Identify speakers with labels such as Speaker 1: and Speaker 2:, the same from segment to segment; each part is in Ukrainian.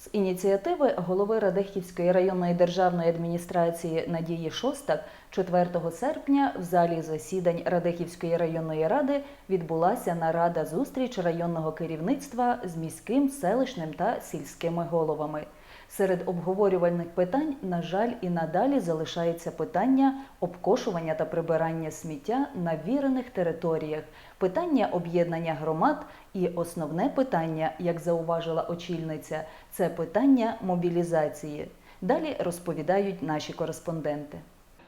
Speaker 1: З ініціативи голови Радехівської районної державної адміністрації Надії Шостак 4 серпня в залі засідань Радехівської районної ради відбулася нарада зустріч районного керівництва з міським, селищним та сільськими головами. Серед обговорювальних питань, на жаль, і надалі залишається питання обкошування та прибирання сміття на вірених територіях, питання об'єднання громад і основне питання, як зауважила очільниця, це питання мобілізації. Далі розповідають наші кореспонденти.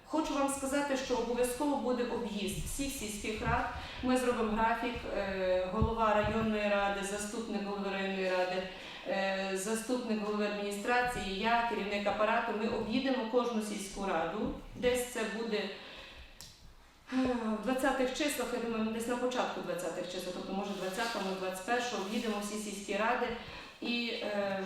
Speaker 2: Хочу вам сказати, що обов'язково буде об'їзд всіх сільських рад. Ми зробимо графік, е, голова районної ради, заступник голови заступник голови адміністрації, я, керівник апарату. Ми об'їдемо кожну сільську раду. Десь це буде е, в 20-х числах, я думаю, десь на початку 20-х чисел, тобто може 20-му, 21-му об'їдемо всі сільські ради. І е,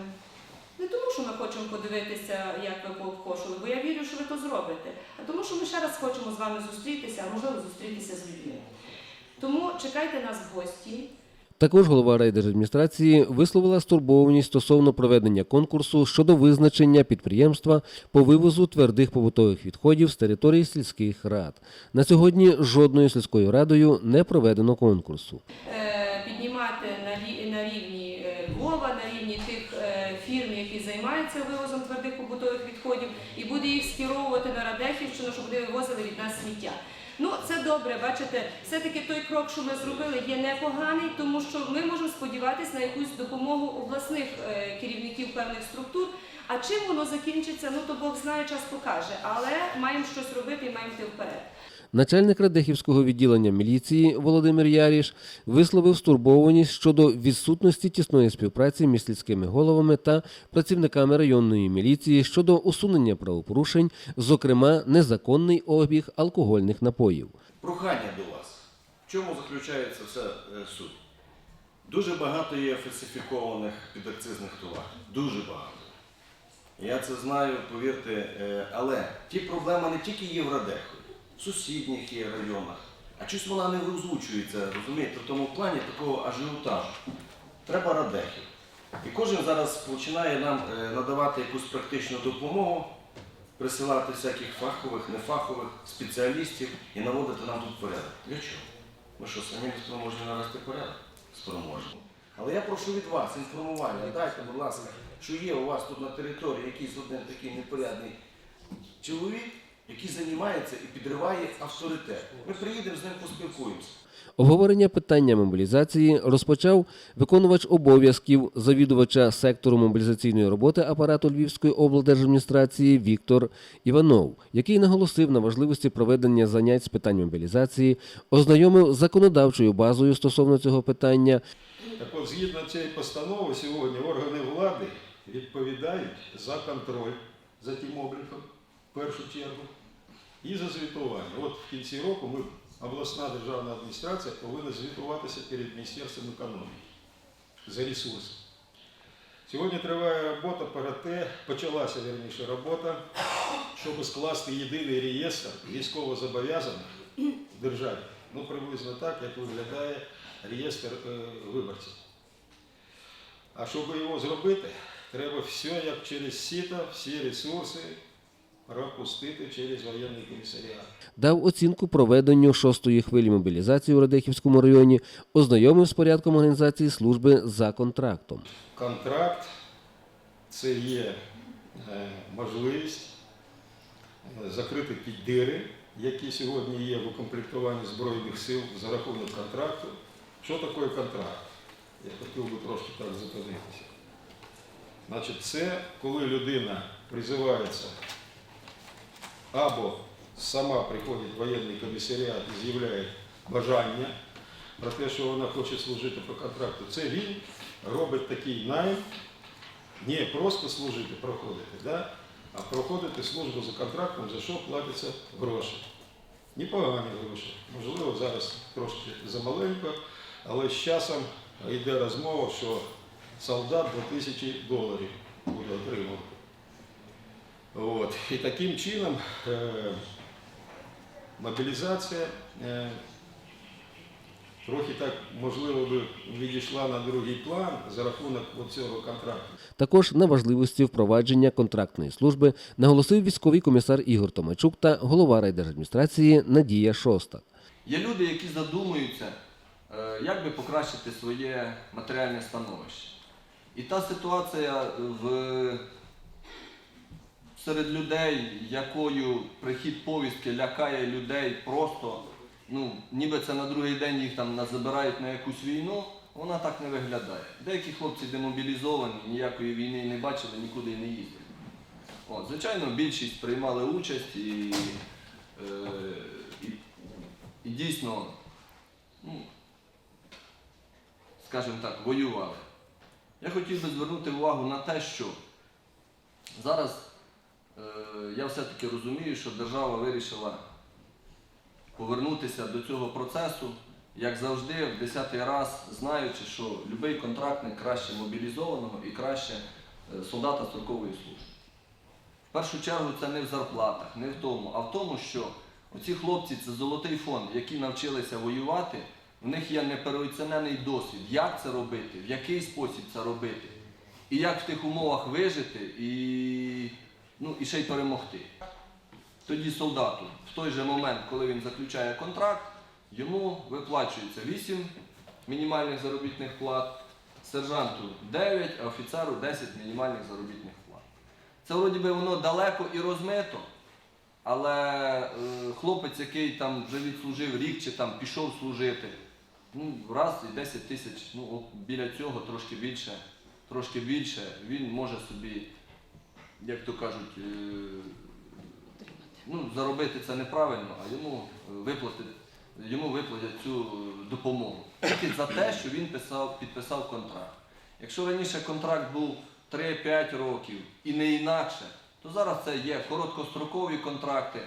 Speaker 2: не тому, що ми хочемо подивитися, як ви пообкошили, бо я вірю, що ви то зробите, а тому, що ми ще раз хочемо з вами зустрітися, а можливо зустрітися з людьми. Тому чекайте нас в гості.
Speaker 3: Також голова райдержадміністрації висловила стурбованість стосовно проведення конкурсу щодо визначення підприємства по вивозу твердих побутових відходів з території сільських рад. На сьогодні жодною сільською радою не проведено конкурсу.
Speaker 2: Е, піднімати на, рівні е, Львова, на рівні тих е, фірм, які займаються вивозом твердих побутових відходів, і буде їх скеровувати на Радехівщину, щоб вони вивозили від нас сміття. Ну, це добре, бачите, все-таки той крок, що ми зробили, є непоганий, тому що ми можемо сподіватися на якусь допомогу обласних е, керівників певних структур. А чим воно закінчиться, ну то Бог знає, час покаже. Але маємо щось робити і маємо йти вперед.
Speaker 3: Начальник Радехівського відділення міліції Володимир Яріш висловив стурбованість щодо відсутності тісної співпраці між сільськими головами та працівниками районної міліції щодо усунення правопорушень, зокрема незаконний обіг алкогольних напоїв.
Speaker 4: Прохання до вас. В чому заключається вся е, суть? Дуже багато є фальсифікованих підакцизних товарів. Дуже багато. Я це знаю, повірте, е, але ті проблеми не тільки є в Радехові, сусідніх є районах. А чось вона не озвучується, розумієте, в тому плані такого ажіотажу. Треба Радехів. І кожен зараз починає нам е, надавати якусь практичну допомогу, присилати всяких фахових, нефахових спеціалістів і наводити нам тут порядок. Для чого? Ми що, самі спроможні навести порядок? Спроможні. Але я прошу від вас інформування. Дайте, будь ласка, що є у вас тут на території якийсь один такий непорядний чоловік, який займається і підриває авторитет. Ми приїдемо з ним поспілкуємося.
Speaker 3: Обговорення питання мобілізації розпочав виконувач обов'язків завідувача сектору мобілізаційної роботи апарату Львівської облдержадміністрації Віктор Іванов, який наголосив на важливості проведення занять з питань мобілізації, ознайомив з законодавчою базою стосовно цього питання,
Speaker 5: Так от, згідно цієї постанови, сьогодні органи влади відповідають за контроль за тим обліком, першу чергу, і за звітування. От в кінці року ми, обласна державна адміністрація, повинна звітуватися перед Міністерством економіки за ресурси. Сьогодні триває робота про те, почалася вірніше робота, щоб скласти єдиний реєстр військовозобов'язаних в державі. Ну, приблизно так, як виглядає реєстр е, виборців. А щоб його зробити, треба все як через сіто, всі ресурси пропустити через воєнний комісаріат.
Speaker 3: дав оцінку проведенню шостої хвилі мобілізації у Радехівському районі, ознайомив з порядком організації служби за контрактом.
Speaker 5: Контракт це є е, можливість е, закрити ті дири, які сьогодні є в укомплектуванні Збройних сил за рахунок контракту. Що таке контракт? Я хотів би трошки так зупинитися. Значить, це коли людина призивається або сама приходить в воєнний комісаріат і з'являє бажання про те, що вона хоче служити по контракту. Це він робить такий найм, не просто служити, проходити, да? а проходити службу за контрактом, за що платяться гроші. Непогані гроші. Можливо, зараз трошки замаленько, але з часом йде розмова, що солдат 2000 доларів буде отримувати. От. І таким чином е, мобілізація е, трохи так, можливо, би відійшла на другий план за рахунок цього контракту.
Speaker 3: Також на важливості впровадження контрактної служби наголосив військовий комісар Ігор Томачук та голова райдержадміністрації Надія Шоста.
Speaker 6: Є люди, які задумуються, е, як би покращити своє матеріальне становище. І та ситуація в... серед людей, якою прихід повістки лякає людей просто, ну, ніби це на другий день їх там на- забирають на якусь війну, вона так не виглядає. Деякі хлопці демобілізовані, ніякої війни не бачили, нікуди не їздили. От, звичайно, більшість приймали участь і, е, і і дійсно, ну, скажімо так, воювали. Я хотів би звернути увагу на те, що зараз я все-таки розумію, що держава вирішила повернутися до цього процесу, як завжди, в десятий раз, знаючи, що будь-який контрактник краще мобілізованого і краще е, солдата строкової служби. В першу чергу це не в зарплатах, не в тому, а в тому, що оці хлопці це золотий фонд, які навчилися воювати, в них є непереоцінений досвід, як це робити, в який спосіб це робити, і як в тих умовах вижити і, ну, і ще й перемогти. Тоді солдату в той же момент, коли він заключає контракт, йому виплачується 8 мінімальних заробітних плат, сержанту 9, а офіцеру 10 мінімальних заробітних плат. Це вроді би воно далеко і розмито, але е, хлопець, який там вже відслужив рік чи там пішов служити, ну, раз і 10 тисяч, ну біля цього трошки більше, трошки більше, він може собі, як то кажуть, е, ну, заробити це неправильно, а йому е, йому виплатять цю е, допомогу. Тільки за те, що він писав, підписав контракт. Якщо раніше контракт був 3-5 років і не інакше, то зараз це є короткострокові контракти.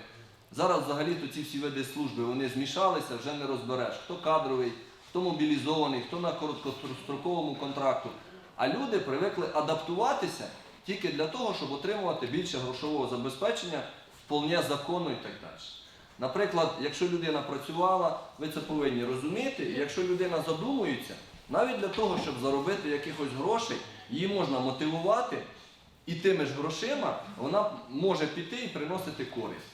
Speaker 6: Зараз взагалі-то ці всі види служби вони змішалися, вже не розбереш, хто кадровий, хто мобілізований, хто на короткостроковому контракту. А люди привикли адаптуватися тільки для того, щоб отримувати більше грошового забезпечення вполне законно і так далі. Наприклад, якщо людина працювала, ви це повинні розуміти, і якщо людина задумується, навіть для того, щоб заробити якихось грошей, її можна мотивувати, і тими ж грошима вона може піти і приносити користь.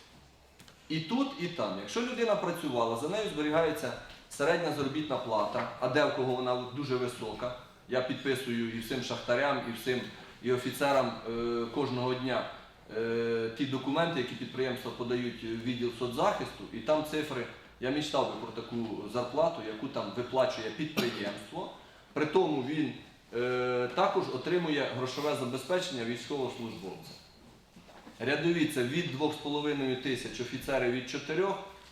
Speaker 6: І тут, і там. Якщо людина працювала, за нею зберігається середня заробітна плата, а де в кого вона дуже висока. Я підписую і всім шахтарям, і всім і офіцерам е, кожного дня е, ті документи, які підприємства подають в відділ соцзахисту, і там цифри. Я мечтав би про таку зарплату, яку там виплачує підприємство. При тому він е, також отримує грошове забезпечення військовослужбовця. Рядові це від 2,5 тисяч, офіцери від 4.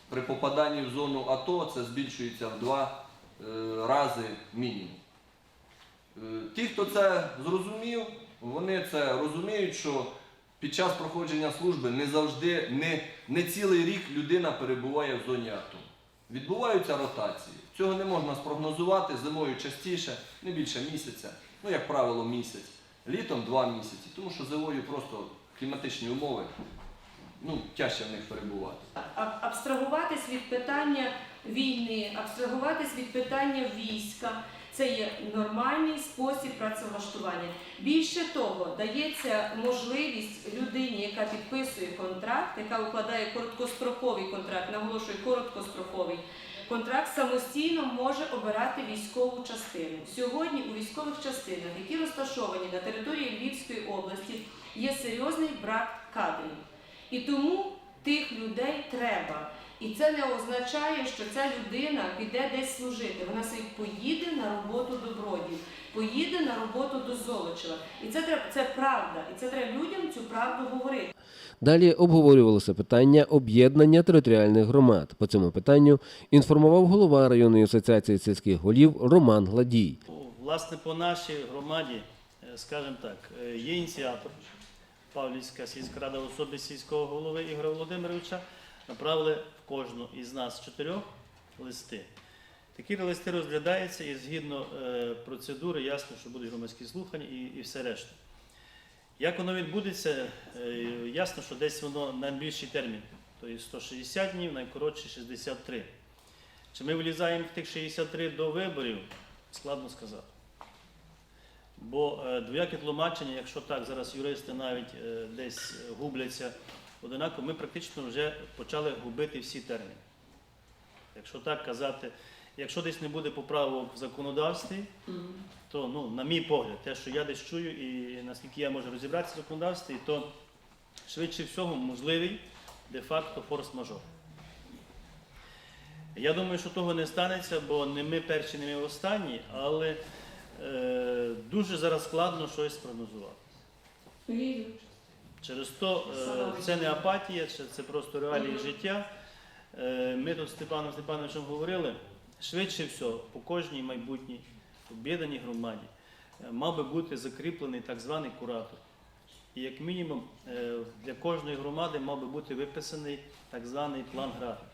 Speaker 6: При попаданні в зону АТО це збільшується в два е, рази мінімум. Ті, хто це зрозумів, вони це розуміють, що під час проходження служби не завжди, не, не цілий рік людина перебуває в зоні АТО. Відбуваються ротації. Цього не можна спрогнозувати. Зимою частіше, не більше місяця, ну, як правило, місяць, літом два місяці, тому що зимою просто кліматичні умови, ну, тяжче в них перебувати.
Speaker 2: Абстрагуватись від питання війни, абстрагуватись від питання війська. Це є нормальний спосіб працевлаштування. Більше того, дається можливість людині, яка підписує контракт, яка укладає короткостроковий контракт, наголошую, короткостроковий контракт, самостійно може обирати військову частину. Сьогодні у військових частинах, які розташовані на території Львівської області, є серйозний брак кадрів. І тому тих людей треба. І це не означає, що ця людина піде десь служити. Вона собі поїде на роботу до Бродів, поїде на роботу до Золочева. І це треба це правда. І це треба людям цю правду говорити.
Speaker 3: Далі обговорювалося питання об'єднання територіальних громад. По цьому питанню інформував голова районної асоціації сільських голів Роман Гладій.
Speaker 7: Власне, по нашій громаді, е, скажімо так, е, є ініціатор Павлівська сільська рада особі сільського голови Ігоря Володимировича, направили в кожну із нас чотирьох листи. Такі листи розглядаються і згідно е, процедури, ясно, що будуть громадські слухання і, і все решта. Як воно відбудеться, е, ясно, що десь воно найбільший термін, тобто 160 днів, найкоротший 63. Чи ми влізаємо в тих 63 до виборів, складно сказати. Бо е, двояке тлумачення, якщо так зараз юристи навіть е, десь е, губляться одинаково, ми практично вже почали губити всі терміни. Якщо так казати, якщо десь не буде поправок в законодавстві, то, ну, на мій погляд, те, що я десь чую, і наскільки я можу розібратися в законодавстві, то швидше всього можливий де-факто форс-мажор. Я думаю, що того не станеться, бо не ми перші, не ми останні, але дуже зараз складно щось спрогнозувати. Через то е, це не апатія, це, просто реалії життя. Е, ми тут з Степаном Степановичем говорили, швидше всього, по кожній майбутній об'єднаній громаді е, мав би бути закріплений так званий куратор. І як мінімум е, для кожної громади мав би бути виписаний так званий план графік.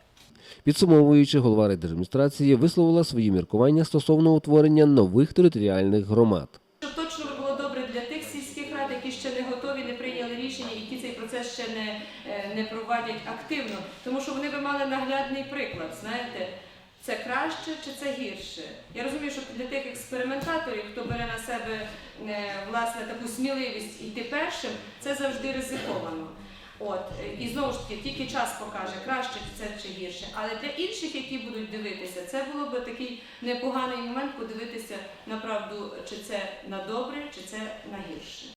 Speaker 3: Підсумовуючи, голова райдержадміністрації висловила свої міркування стосовно утворення нових територіальних громад.
Speaker 2: Щоб точно було добре для тих сільських рад, які ще не готові, не прийняли рішення, які цей процес ще не, е, не проводять активно, тому що вони би мали наглядний приклад, знаєте. Це краще чи це гірше? Я розумію, що для тих експериментаторів, хто бере на себе е, власне таку сміливість йти першим, це завжди ризиковано. От і знову ж таки, тільки час покаже, краще це чи гірше. Але для інших, які будуть дивитися, це було б такий непоганий момент подивитися на правду, чи це на добре, чи це на гірше.